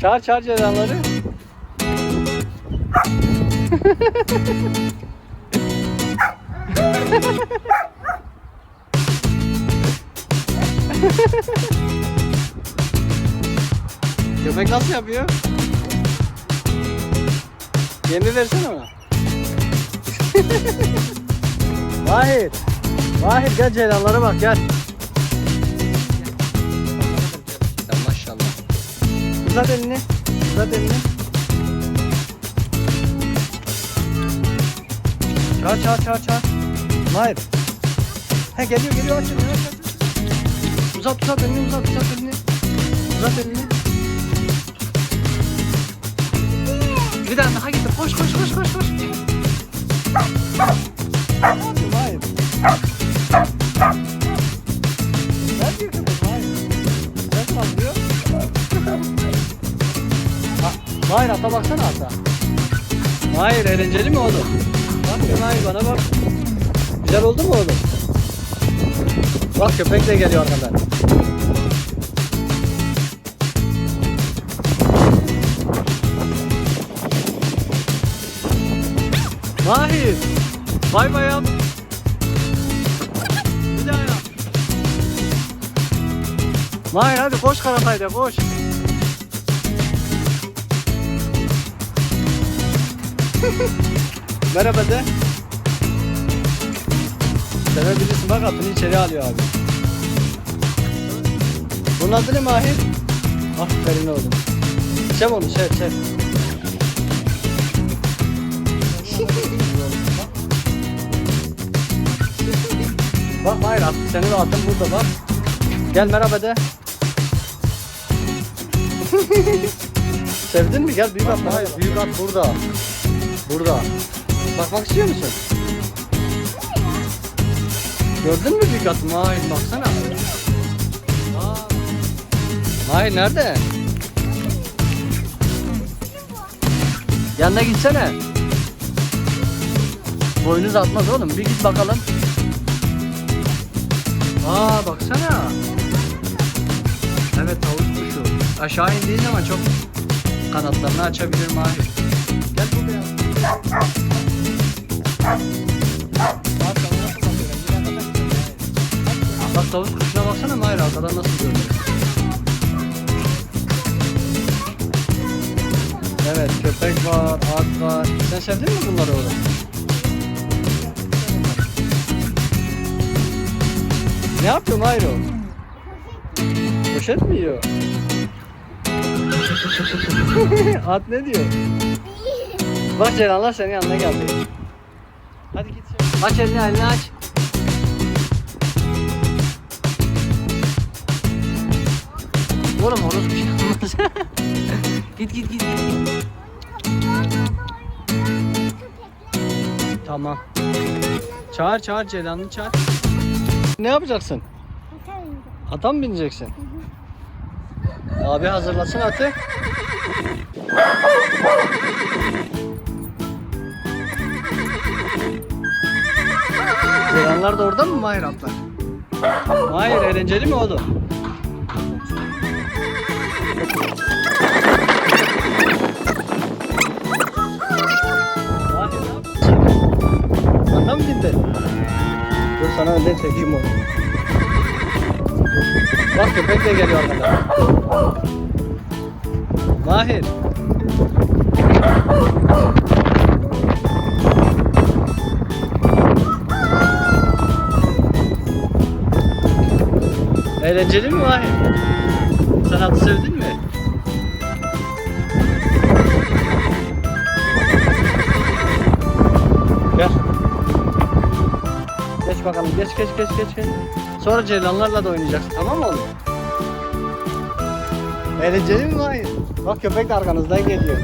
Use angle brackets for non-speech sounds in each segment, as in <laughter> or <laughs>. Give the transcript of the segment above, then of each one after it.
Çağır çağır ceylanları. Köpek nasıl yapıyor? Yemi versene ona. <laughs> Vahit. Vahit gel ceylanlara bak gel. Uzat elini. Uzat elini. Çağır çağır çağır çağır. Mahir. He geliyor geliyor aç. Uzat uzat elini uzat uzat elini. Uzat elini. Bir tane daha getir. Koş koş koş koş koş. Ha, Mahir ata baksana ata. Mahir eğlenceli mi oğlum? Bak Mahir bana bak. Güzel oldu mu oğlum? Bak köpek de geliyor arkadan. Mahir. Bay bay yap. Bir daha yap. Hadi koş Karatay'da koş. <laughs> Merhaba de. Sevebilirsin bak atını içeri alıyor abi. Bunun adı ne Mahir? Aferin oğlum. Sev onu sev <laughs> sev. Bak Mahir at, senin atın burada bak. Gel merhaba de. <laughs> Sevdin mi? Gel büyük at. Hayır büyük at burada. Burada. Bakmak istiyor musun? Gördün mü büyük atı? Mahir baksana. Aa. Mahir nerede? Yanına gitsene. Boynuz atmaz oğlum. Bir git bakalım. Aa baksana. Evet tavus kuşu. Aşağı indiğin zaman çok kanatlarını açabilir Mahir. Bak, tavus kuşuna baksana Mahir arkadan nasıl görünüyor. Evet köpek var, at var. Sen sevdin mi bunları oğlum? Ne yapıyor Mayro? Poşet mi yiyor? <laughs> At ne diyor? Bak Celal'lar senin yanına geldi. Hadi git sen. Aç elini elini aç. Oğlum orası bir şey olmaz. <laughs> git git git git. Tamam. Çağır çağır Celal'ını çağır. Ne yapacaksın? Ata mı bineceksin? Abi hazırlasın atı. Cerenler de orada mı Mahir atlar? Mahir eğlenceli mi oğlum? Mı bindin? Dur sana önden çekeyim onu. Bak köpek de geliyor arkadan. Mahir. Eğlenceli mi Mahir? Sen atı sevdin mi? Gel. Geç bakalım. Geç geç geç geç. geç. Sonra ceylanlarla da oynayacaksın. Tamam mı oğlum? Eğlenceli mi Mahir? Bak köpek de arkanızdan geliyor.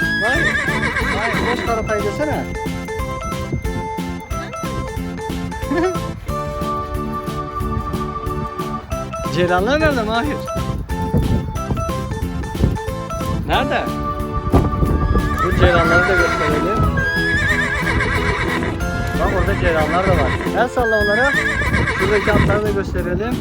Koş. Mahir. Mahir koş karatayı desene. <laughs> Ceylanlar nerede Mahir? Nerede? Bu ceylanları da gösterelim. Bak orada ceylanlar da var. El salla onlara. Şuradaki atları da gösterelim.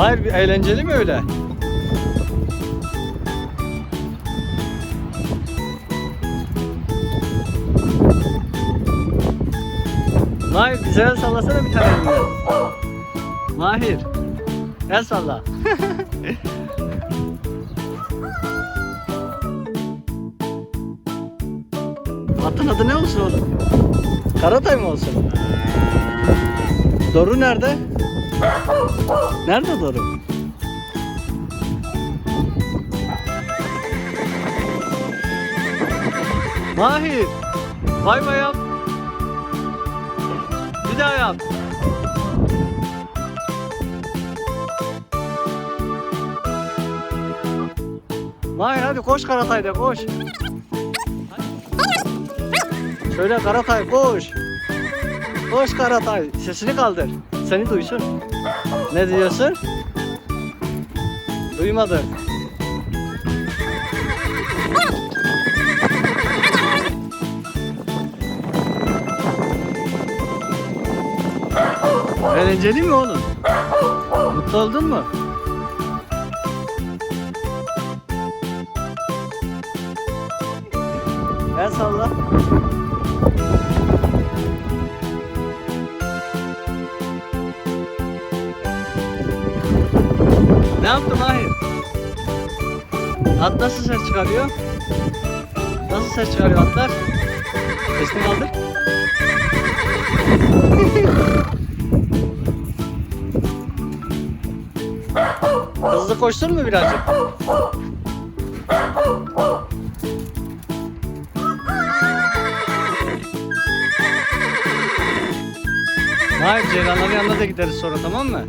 Mahir bir eğlenceli mi öyle? Mahir bize el sallasana bir tane. Mahir. El salla. <laughs> Atın adı ne olsun oğlum? Karatay mı olsun? Doru nerede? Nerede Doru? Mahir. Bay bay yap. Bir daha yap. Mahir hadi koş Karatay'da koş. Söyle Karatay koş. Koş Karatay. Sesini kaldır. Seni duysun. Ne diyorsun? Duymadı. Eğlenceli mi oğlum? Mutlu oldun mu? El salla. At nasıl ses çıkarıyor? Nasıl ses çıkarıyor atlar? Sesini kaldır. Hızlı koşsun mu birazcık? Hayır ceylanların yanına da gideriz sonra tamam mı?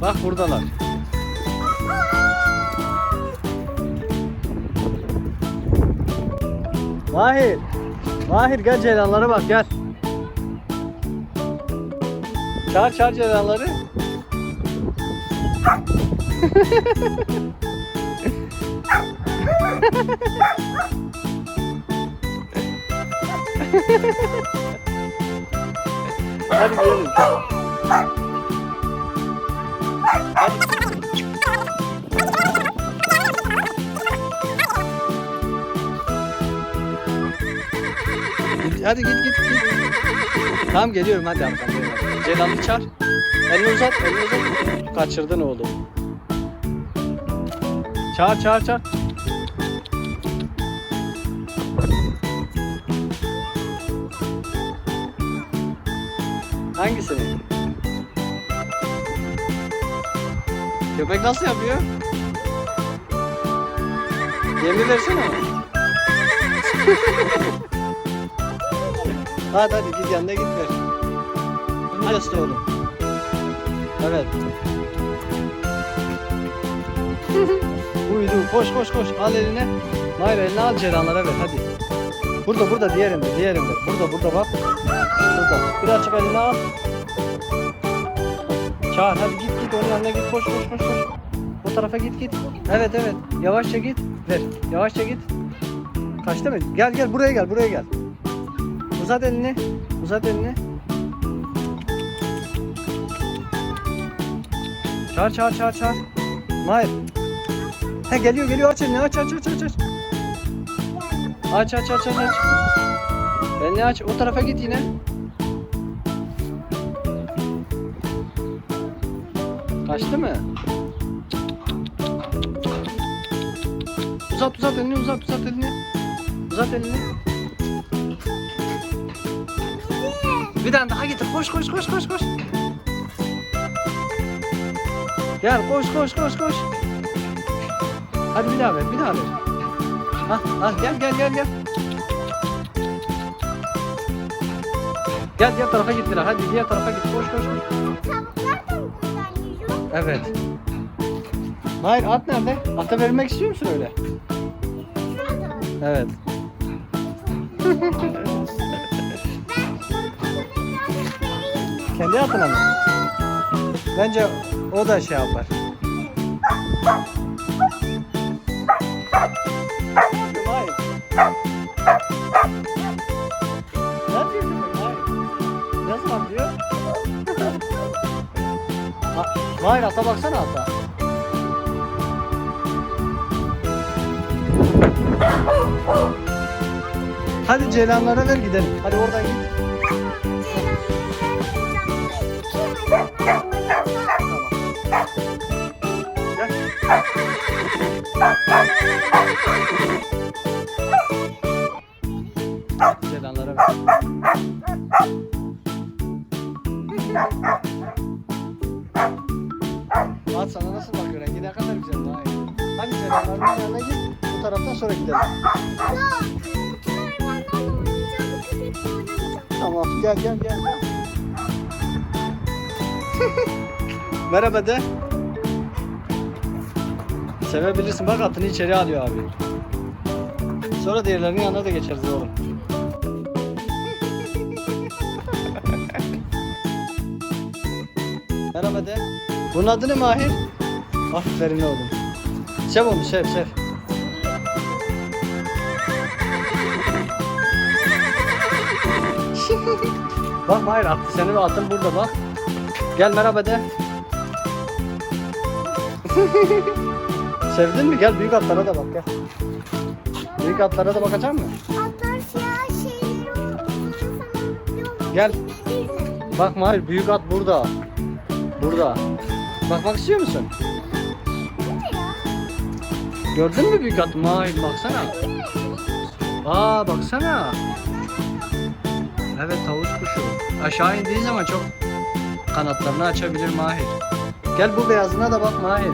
Bak buradalar. Mahir. Mahir gel ceylanlara bak gel. Çağır çağır ceylanları. Hadi gidelim. Git- Hadi git git git. Tamam geliyorum hadi arkam. Ceylan'ı çağır. Elini uzat, elini uzat. Kaçırdın oğlum. Çağır çağır çağır. Hangisini? Köpek nasıl yapıyor? Yemi versene. <laughs> hadi hadi git yanına git ver. Neresi oğlum? Evet. <laughs> Uyudu. Koş koş koş. Al eline. Hayır eline al ceylanlara ver hadi. Burada burada diğerinde diğerinde. Burada burada bak. Burada. Birazcık eline al. Çağır hadi git git onun yanına git koş koş koş koş. O tarafa git git. Evet evet. Yavaşça git. Ver. Yavaşça git. Kaçtı mı? Gel gel buraya gel buraya gel. Uzat elini. Uzat elini. Çağır çağır çağır çağır. Mahir. He geliyor geliyor aç elini aç aç aç aç aç. Aç aç aç aç aç. Elini aç o tarafa git yine. Kaçtı mı? Uzat uzat elini uzat uzat elini. Uzat elini. Bir tane daha getir. Koş koş koş koş koş. Gel koş koş koş koş. Hadi bir daha ver bir daha ver. Hah, hah gel gel gel gel. Gel diğer tarafa git biraz. Hadi diğer tarafa git. Koş koş koş. Tavuklar da mı buradan yiyor? Evet. Hayır at nerede? Ata vermek istiyor musun öyle? Şurada. Evet. <laughs> Kendi atına mı? Bence o da şey yapar. Hayır. Ne yapıyorsun? Hayır. Nasıl atlıyor? Ha- Hayır ata baksana ata. Hadi ceylanlara ver gidelim. Hadi oradan git. Gel gel. <laughs> Merhaba de. Sevebilirsin. Bak atını içeri alıyor abi. Sonra diğerlerinin yanına da geçeriz oğlum. <laughs> Merhaba de. Bunun adı ne Mahir? Aferin oğlum. Sev onu sev sev. Bak Mahir attı senin atın burada bak. Gel merhaba de. Sevdin mi? Gel büyük atlara da bak gel. Büyük atlara da bakacak mısın? Gel. Bak Mahir büyük at burada. Burada. Bakmak istiyor musun? Gördün mü büyük atı Mahir baksana. Aa baksana. Evet tavus kuşu. Aşağı indiği zaman çok kanatlarını açabilir Mahir. Gel bu beyazına da bak Mahir.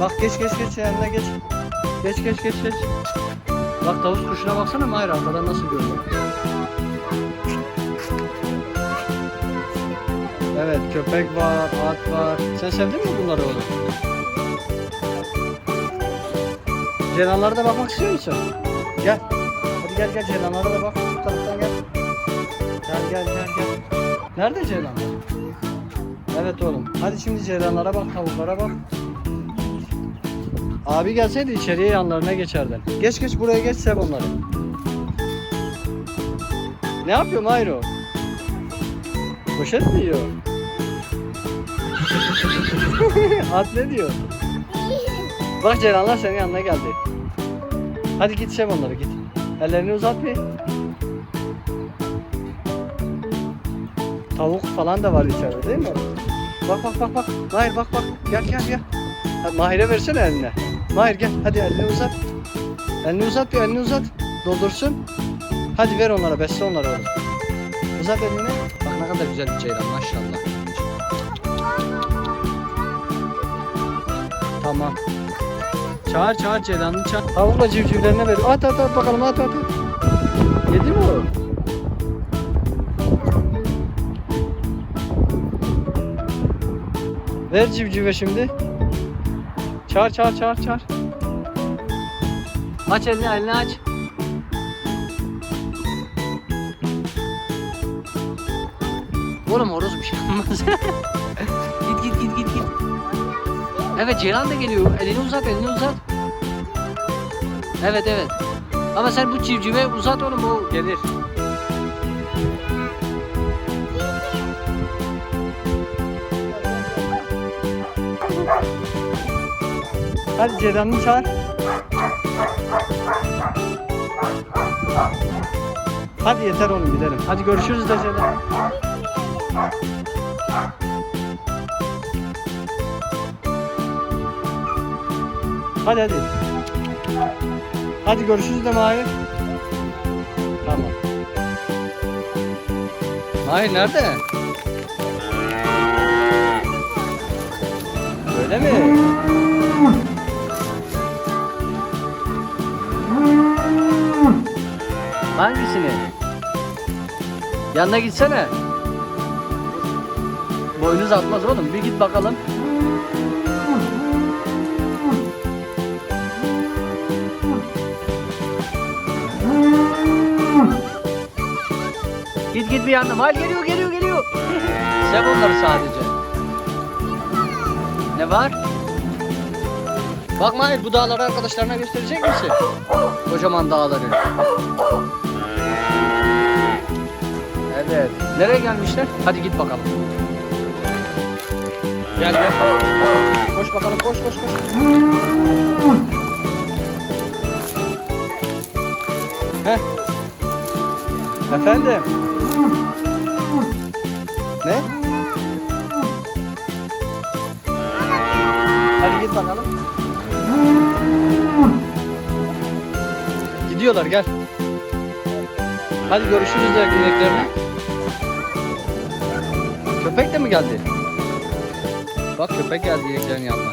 Bak geç geç geç yanına geç. Geç geç geç geç. Bak tavus kuşuna baksana Mahir arkadan nasıl görüyor. Evet köpek var, at var. Sen sevdin mi bunları oğlum? Ceylanlara da bakmak istiyor musun? Gel. Hadi gel gel ceylanlara da bak. Bu Nerede ceylanlar? Evet oğlum. Hadi şimdi ceylanlara bak, tavuklara bak. Abi gelseydi içeriye yanlarına geçerdin. Geç geç buraya geç sev onları. Ne yapıyor Mayro? Poşet mi yiyor? <laughs> At ne diyor? Bak Ceylanlar senin yanına geldi. Hadi git sev onları git. Ellerini uzat bir. Tavuk falan da var içeride değil mi? Bak bak bak bak. Mahir bak bak. Gel gel gel. Mahir'e versene eline. Mahir gel hadi elini uzat. Elini uzat bir elini uzat. Doldursun. Hadi ver onlara besle onları oğlum. Uzat elini. Bak ne kadar güzel bir ceylan maşallah. Tamam. Çağır çağır ceylanını çağır. Tavukla civcivlerine ver. At at at bakalım at at at. Ver civcive şimdi. Çağır çağır çağır çağır. Aç elini elini aç. Oğlum horoz bir şey olmaz. <laughs> git git git git git. Evet Ceylan da geliyor. Elini uzat elini uzat. Evet evet. Ama sen bu civcive uzat oğlum o gelir. Hadi Ceylan'ı çağır. Hadi yeter oğlum gidelim. Hadi görüşürüz de Ceylan. Hadi hadi. Hadi görüşürüz de Mahir. Tamam. Mahir nerede? Öyle mi? Hangisini? Yanına gitsene. Boynuz atmaz oğlum. Bir git bakalım. Git git bir yanına. Mahir geliyor geliyor geliyor. Sev onları sadece. Ne var? Bak Mahir bu dağları arkadaşlarına gösterecek misin? Kocaman dağları. Evet. Nereye gelmişler? Hadi git bakalım. Gel gel. Koş bakalım koş koş koş. Heh. Efendim? Ne? Hadi git bakalım. Gidiyorlar gel. Hadi görüşürüz de ineklerine. Köpek de mi geldi? Bak köpek geldi ineklerin yanına.